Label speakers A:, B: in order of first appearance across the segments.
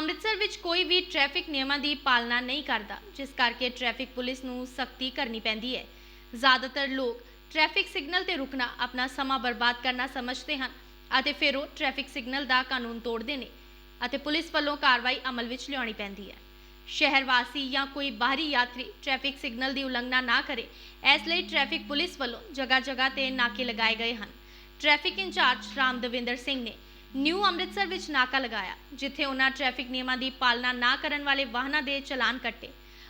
A: ਅੰਮ੍ਰਿਤਸਰ ਵਿੱਚ ਕੋਈ ਵੀ ਟ੍ਰੈਫਿਕ ਨਿਯਮਾਂ ਦੀ ਪਾਲਣਾ ਨਹੀਂ ਕਰਦਾ, ਜਿਸ ਕਰਕੇ ਟ੍ਰੈਫਿਕ ਪੁਲਿਸ ਨੂੰ ਸਖਤੀ ਕਰਨੀ ਪੈਂਦੀ ਹੈ। ਜ਼ਿਆਦਾਤਰ ਲੋਕ ਟ੍ਰੈਫਿਕ ਸਿਗਨਲ ਤੇ ਰੁਕਣਾ ਆਪਣਾ ਸਮਾਂ ਬਰਬਾਦ ਕਰਨਾ ਸਮਝਦੇ ਹਨ ਅਤੇ ਫਿਰ ਉਹ ਟ੍ਰੈਫਿਕ ਸਿਗਨਲ ਦਾ ਕਾਨੂੰਨ ਤੋੜਦੇ ਨੇ ਅਤੇ ਪੁਲਿਸ ਵੱਲੋਂ ਕਾਰਵਾਈ ਅਮਲ ਵਿੱਚ ਲਿਆਉਣੀ ਪੈਂਦੀ ਹੈ। ਸ਼ਹਿਰ ਵਾਸੀ ਜਾਂ ਕੋਈ ਬਾਹਰੀ ਯਾਤਰੀ ਟ੍ਰੈਫਿਕ ਸਿਗਨਲ ਦੀ ਉਲੰਘਣਾ ਨਾ ਕਰੇ, ਇਸ ਲਈ ਟ੍ਰੈਫਿਕ ਪੁਲਿਸ ਵੱਲੋਂ ਜਗ੍ਹਾ ਜਗ੍ਹਾ ਤੇ ਨਾਕੇ ਲਗਾਏ ਗਏ ਹਨ। ਟ੍ਰੈਫਿਕ ਇੰਚਾਰਜ ਰਾਮ ਦਵਿੰਦਰ ਸਿੰਘ ਨੇ ਨਿਊ ਅੰਮ੍ਰਿਤਸਰ ਵਿੱਚ ਨਾਕਾ ਲਗਾਇਆ, ਜਿੱਥੇ ਉਹਨਾਂ ਟ੍ਰੈਫਿਕ ਨਿਯਮਾਂ ਦੀ ਪਾਲਣਾ ਨਾ ਕਰਨ ਵਾਲੇ ਵਾਹਨਾਂ ਦੇ ਚਲਾਨ ਕੱਟੇ।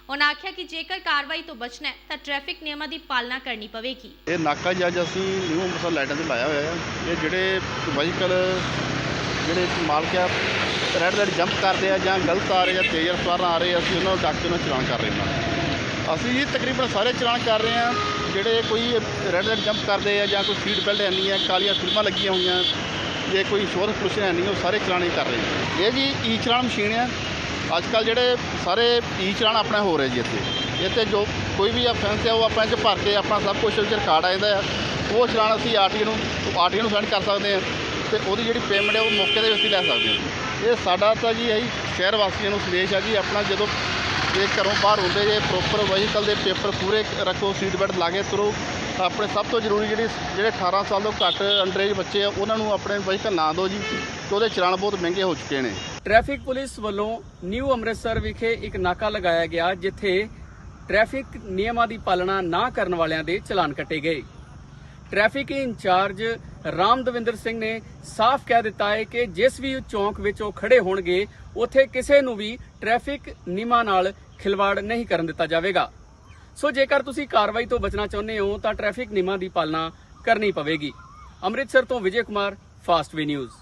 A: ਉਹਨਾਂ ਆਖਿਆ ਕਿ ਜੇਕਰ ਕਾਰਵਾਈ ਤੋਂ ਬਚਣਾ ਹੈ, ਤਾਂ ਟ੍ਰੈਫਿਕ ਨਿਯਮਾਂ ਦੀ ਪਾਲਣਾ ਕਰਨੀ ਪਵੇਗੀ।
B: ਇਹ ਨਾਕਾ ਜੀ ਅੱਜ ਅਸੀਂ ਨਿਊ ਅੰਮ੍ਰਿਤਸਰ ਲਾਈਟਾਂ ਤੇ ਲਾਇਆ ਹੋਇਆ ਹੈ। ਇਹ ਜਿਹੜੇ ਵਹੀਕਲ ਜਿਹੜੇ ਮਾਲਕ ਆ ਰੈਡ ਲਾਈਟ ਜੰਪ ਕਰਦੇ ਆ ਜਾਂ ਗਲਤ ਆ ਰਹੇ ਆ, ਤੇਜ਼ ਰਫ਼ਤਾਰ ਆ ਰਹੇ ਆ, ਅਸੀਂ ਉਹਨਾਂ ਨੂੰ ਡੱਕ ਕੇ ਉਹਨਾਂ ਨੂੰ ਚਲਾਨ ਕਰ ਰਹੇ ਹਾਂ। ਅਸੀਂ ਜੀ ਤਕਰੀਬਨ ਸਾਰੇ ਚਲਾਨ ਕਰ ਰਹੇ ਆ ਜਿਹੜੇ ਕੋਈ ਰੈਡ ਲਾਈਟ ਜੰਪ ਕਰਦੇ ਆ ਜਾਂ ਕੋਈ ਸੀਟ ਬੈਲਟ ਹੈ ਨਹੀਂ ਹੈ ਕਾਲੀਆਂ ਫਿਲਮਾਂ ਲੱਗੀਆਂ ਹੋਈਆਂ ਜੇ ਕੋਈ ਸ਼ੋਰ ਪੋਲੂਸ਼ਨ ਹੈ ਨਹੀਂ, ਉਹ ਸਾਰੇ ਚਲਾਨ ਹੀ ਕਰ ਰਹੇ ਇਹ ਜੀ ਈ ਚਲਾਨ ਮਸ਼ੀਨ ਆ ਅੱਜ ਕੱਲ ਜਿਹੜੇ ਸਾਰੇ ਈ ਚਲਾਨ ਆਪਣਾ ਹੋ ਰਹੇ ਜੀ ਇੱਥੇ। ਇੱਥੇ ਜੋ ਕੋਈ ਵੀ ਅਫੈਂਸ ਹੈ ਉਹ ਆਪਾਂ ਇਹ 'ਚ ਭਰ ਕੇ ਆਪਣਾ ਸਭ ਕੁਝ ਵਿੱਚ ਰਿਕਾਰਡ ਆ ਜਾਂਦਾ ਆ ਉਹ ਚਲਾਨ ਅਸੀਂ ਆਰਟੀਓ ਨੂੰ ਆਰਟੀਓ ਨੂੰ ਸੈਂਡ ਕਰ ਸਕਦੇ ਹਾਂ ਤੇ ਉਹਦੀ ਜਿਹੜੀ ਪੇਮੈਂਟ ਹੈ, ਉਹ ਮੌਕੇ ਦੇ ਵਿੱਚ ਹੀ ਲੈ ਸਕਦੇ ਹਾਂ। ਇਹ ਸਾਡਾ ਤਾਂ ਜੀ ਇਹੀ ਸ਼ਹਿਰ ਵਾਸੀਆਂ ਨੂੰ ਸੰਦੇਸ਼ ਆ ਜੀ, ਆਪਣਾ ਜਦੋਂ ਜੇ ਘਰੋਂ ਬਾਹਰ ਹੁੰਦੇ ਜੇ ਪ੍ਰੋਪਰ ਵਹੀਕਲ ਦੇ ਪੇਪਰ ਪੂਰੇ ਰੱਖੋ ਸੀਟ ਬੈਲਟ ਲਾ ਕੇ ਤੁਰੋ ਆਪਣੇ ਸਭ ਤੋਂ ਜ਼ਰੂਰੀ ਜਿਹੜੀ ਜਿਹੜੇ 18 ਸਾਲ ਤੋਂ ਘੱਟ ਅੰਡਰੇਜ ਬੱਚੇ ਆ, ਉਹਨਾਂ ਨੂੰ ਆਪਣੇ ਵਹੀਕਲ ਨਾ ਦਿਓ ਜੀ ਤੇ ਉਹਦੇ ਚਲਾਨ ਬਹੁਤ ਮਹਿੰਗੇ ਹੋ ਚੁੱਕੇ ਨੇ।
C: ਟ੍ਰੈਫਿਕ ਪੁਲਿਸ ਵੱਲੋਂ ਨਿਊ ਅੰਮ੍ਰਿਤਸਰ ਵਿਖੇ ਇੱਕ ਨਾਕਾ ਲਗਾਇਆ ਗਿਆ, ਜਿੱਥੇ ਟ੍ਰੈਫਿਕ ਨਿਯਮਾਂ ਦੀ ਪਾਲਣਾ ਨਾ ਕਰਨ ਵਾਲਿਆਂ ਦੇ ਚਲਾਨ ਕੱਟੇ ਗਏ। ਟ੍ਰੈਫਿਕ ਇੰਚਾਰਜ ਰਾਮ ਦਵਿੰਦਰ ਸਿੰਘ ਨੇ ਸਾਫ਼ ਕਹਿ ਦਿੱਤਾ ਹੈ ਕਿ ਜਿਸ ਵੀ ਚੌਂਕ ਵਿੱਚ ਉਹ ਖੜੇ ਹੋਣਗੇ, ਉੱਥੇ ਕਿਸੇ ਨੂੰ ਵੀ ਟ੍ਰੈਫਿਕ ਨਿਯਮਾਂ ਨਾਲ ਖਿਲਵਾੜ ਨਹੀਂ ਕਰਨ ਦਿੱਤਾ ਜਾਵੇਗਾ। ਸੋ ਜੇਕਰ ਤੁਸੀਂ ਕਾਰਵਾਈ ਤੋਂ ਬਚਣਾ ਚਾਹੁੰਦੇ ਹੋ, ਤਾਂ ਟ੍ਰੈਫਿਕ ਨਿਯਮਾਂ ਦੀ ਪਾਲਣਾ ਕਰਨੀ ਪਵੇਗੀ। ਅੰਮ੍ਰਿਤਸਰ ਤੋਂ Vijay Kumar, fast V news.